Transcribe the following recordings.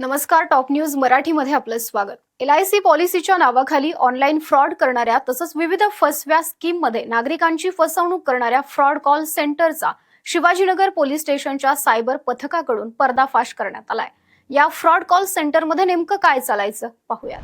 नमस्कार top news मराठीमध्ये आपलं स्वागत. एल आय सी पॉलिसीच्या नावाखाली ऑनलाईन फ्रॉड करणाऱ्या तसंच विविध फसव्या स्कीममध्ये नागरिकांची फसवणूक करणाऱ्या फ्रॉड कॉल सेंटरचा शिवाजीनगर पोलीस स्टेशनच्या सायबर पथकाकडून पर्दाफाश करण्यात आलाय. या फ्रॉड कॉल सेंटरमध्ये नेमकं काय चालायचं पाहूयात.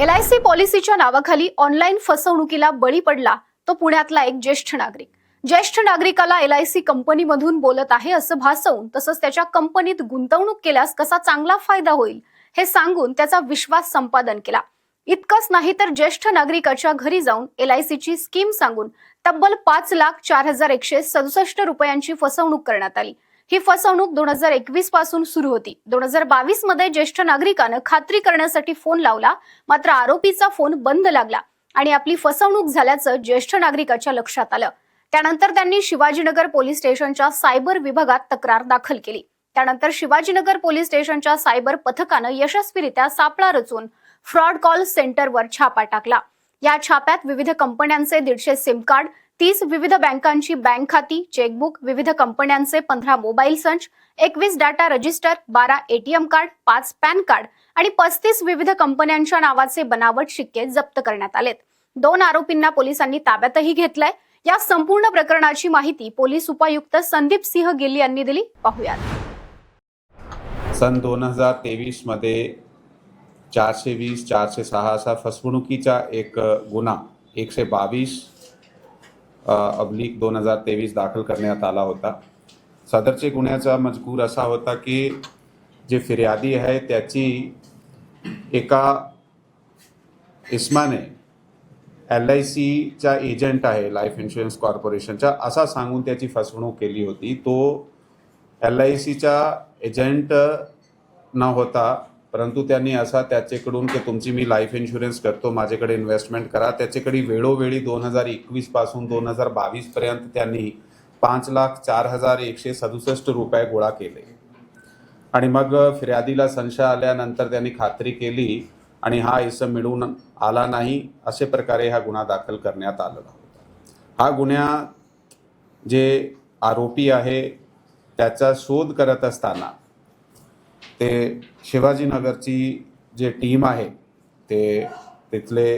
एल आय सी पॉलिसीच्या नावाखाली ऑनलाईन फसवणुकीला बळी पडला तो पुण्यातला एक ज्येष्ठ नागरिक. ज्येष्ठ नागरिकाला एल आय सी कंपनीमधून बोलत आहे असं भासवून तसंच त्याच्या कंपनीत गुंतवणूक केल्यास कसा चांगला फायदा होईल हे सांगून त्याचा विश्वास संपादन केला. इतकंच नाही तर ज्येष्ठ नागरिकाच्या घरी जाऊन एल आय सीची स्कीम सांगून तब्बल पाच लाख चार हजार एकशे सदुसष्ट रुपयांची फसवणूक करण्यात आली. ही फसवणूक दोन हजार एकवीसपासून सुरू होती. दोन हजार बावीसमध्ये ज्येष्ठ नागरिकानं खात्री करण्यासाठी फोन लावला मात्र आरोपीचा फोन बंद लागला आणि आपली फसवणूक झाल्याचं ज्येष्ठ नागरिकाच्या लक्षात आलं. त्यानंतर त्यांनी शिवाजीनगर पोलीस स्टेशनच्या सायबर विभागात तक्रार दाखल केली. त्यानंतर शिवाजीनगर पोलीस स्टेशनच्या सायबर पथकानं यशस्वीरित्या सापळा रचून फ्रॉड कॉल सेंटरवर छापा टाकला. या छाप्यात विविध कंपन्यांचे दीडशे सिम कार्ड तीस विविध बँकांची बँक खाती चेकबुक विविध कंपन्यांचे पंधरा मोबाईल संच एकवीस डाटा रजिस्टर बारा एटीएम कार्ड पाच पॅन कार्ड आणि पस्तीस विविध कंपन्यांच्या नावाचे बनावट शिक्के जप्त करण्यात आलेत. दोन आरोपींना पोलिसांनी ताब्यातही घेतलंय. या संपूर्ण प्रकरणाची माहिती पोलीस उपायुक्त संदीप सिंह गिल यांनी दिली. पाहूयात. सन दोन हजार तेवीसमध्ये चारशे वीस चारशे सहा असा फसवणुकीचा एक गुन्हा एकशे बावीस अब्लिक दोन हजार तेवीस दाखल करण्यात आला होता. सदरचे गुन्ह्याचा मजकूर असा होता की जे फिर्यादी आहे त्याची एका इस्माने एल आय सीचा एजंट आहे लाईफ इन्शुरन्स कॉर्पोरेशनचा. असा सांगून त्याची फसवणूक केली होती. तो एल आय सीचा एजंट न होता परंतु त्यांनी असा त्याच्याकडून की तुमची मी लाईफ इन्शुरन्स करतो माझ्याकडे इन्व्हेस्टमेंट करा. त्याच्याकडे वेळोवेळी दोन हजार एकवीसपासून दोन हजार बावीसपर्यंत त्यांनी पाच लाख चार हजार एकशे सदुसष्ट रुपये गोळा केले. आणि मग फिर्यादीला संशय आल्यानंतर त्यांनी खात्री केली आणि हा इसम मिळून आला नाही असे प्रकारे हा गुन्हा दाखल करण्यात आलेला होता. हा गुन्हा जे आरोपी आहे त्याचा शोध करत असताना ते शिवाजीनगरची जे टीम आहे ते तिथले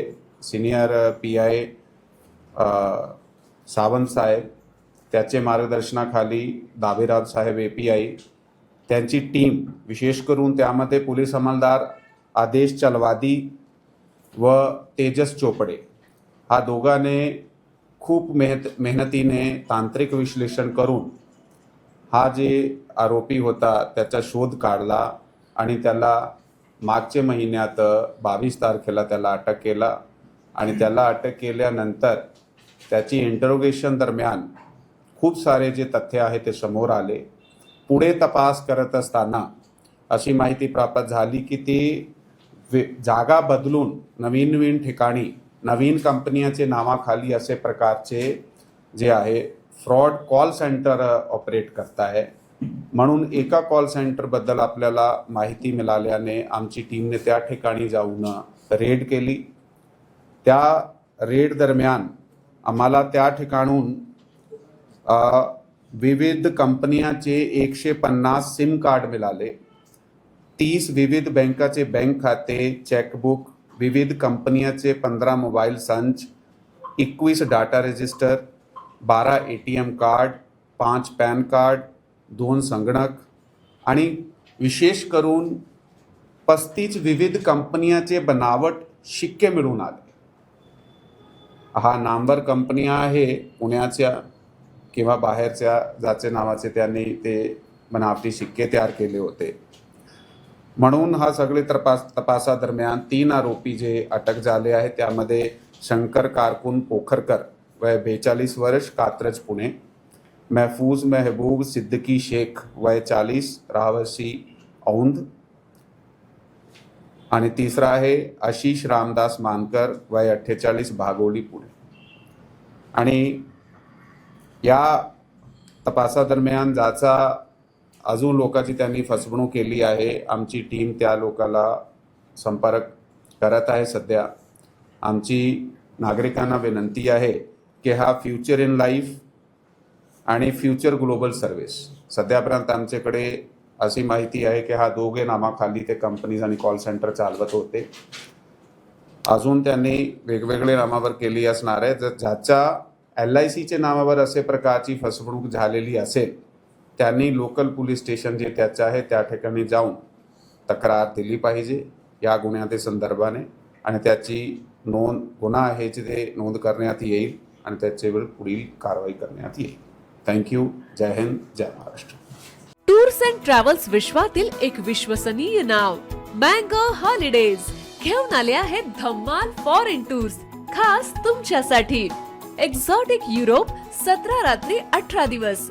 सिनियर पी आय सावंत साहेब त्याचे मार्गदर्शनाखाली दाभेराव साहेब ए पी आय त्यांची टीम विशेष करून त्यामध्ये पोलीस अंमलदार आदेश चलवादी व तेजस चोपडे. हा दोघांने खूप मेहनत मेहनतीने तांत्रिक विश्लेषण करून हा जे आरोपी होता त्याचा शोध काढला आणि त्याला मागच्या महिन्यात बावीस तारखेला त्याला अटक केला आणि त्याला अटक केल्यानंतर त्याची इंटरोगेशन दरम्यान खूप सारे जे तथ्य आहे ते समोर आले. पुढे तपास करत असताना अशी माहिती प्राप्त झाली की ती वे- जागा बदलून नवीन नवीन ठिकाणी नवीन कंपन्याचे नावाखाली असे प्रकारचे जे आहे फ्रॉड कॉल सेंटर ऑपरेट करत आहे म्हणून एका कॉल सेंटरबद्दल आपल्याला माहिती मिळाल्याने आमची टीमने त्या ठिकाणी जाऊन रेड केली. त्या रेड दरम्यान आम्हाला त्या ठिकाणून विविध कंपन्याचे एकशे पन्नास सिम कार्ड मिळाले. तीस विविध बँकाचे बँक खाते चेकबुक विविध कंपन्याचे पंधरा मोबाईल संच एकवीस डाटा रजिस्टर बारा ए टी एम कार्ड पाच पॅन कार्ड दोन संगणक आणि विशेष करून पस्तीस विविध कंपन्याचे बनावट शिक्के मिळून आले. हा नामवर कंपन्या आहे पुण्याच्या किंवा बाहेरच्या ज्याचे नावाचे त्यांनी ते बनावटी शिक्के तयार केले होते. म्हणून हा सगळे तपास तपासादरम्यान तीन आरोपी जे अटक झाले आहे त्यामध्ये शंकर कारकुन पोखरकर वय बेचाळीस वर्ष कात्रज पुणे. महफूज महबूब सिद्दकी शेख वय चाळीस रावसी औंध. आणि तिसरा आहे आशिष रामदास मानकर वय अठ्ठेचाळीस भागोली पुणे. आणि या तपासादरम्यान ज्याचा अजून लोकांची त्यांनी फसवणूक केली आहे. आमची टीम त्या लोकाला संपर्क करत आहे सध्या. आमची नागरिकांना विनंती आहे की हा फ्युचर इन लाईफ आणि फ्युचर ग्लोबल सर्व्हिस सध्यापर्यंत आमच्याकडे अशी माहिती आहे की हा दोघे नामाखाली ते कंपनीज आणि कॉल सेंटर चालवत होते. अजून त्यांनी वेगवेगळे नामावर केली असणार आहे. जर ज्याच्या एल आय सीचे नावावर असे प्रकारची फसवणूक झालेली असेल त्यांनी लोकल पोलीस स्टेशन जे त्याचं आहे त्या ठिकाणी जाऊन तक्रार दिली पाहिजे या गुन्ह्याच्या संदर्भाने. आणि त्याची नोंद गुन्हा आहे ते नोंद करण्यात येईल आणि त्याच्यावर पुढील कारवाई करण्यात येईल. थँक्यू जय हिंद जय महाराष्ट्र. टूर्स अँड ट्रॅव्हल्स विश्वातील एक विश्वसनीय नाव मँगो हॉलिडेज घेऊन आले आहेत धम्माल फॉरेन टूर्स खास तुमच्यासाठी. एक्झॉटिक युरोप सतरा रात्री अठरा दिवस.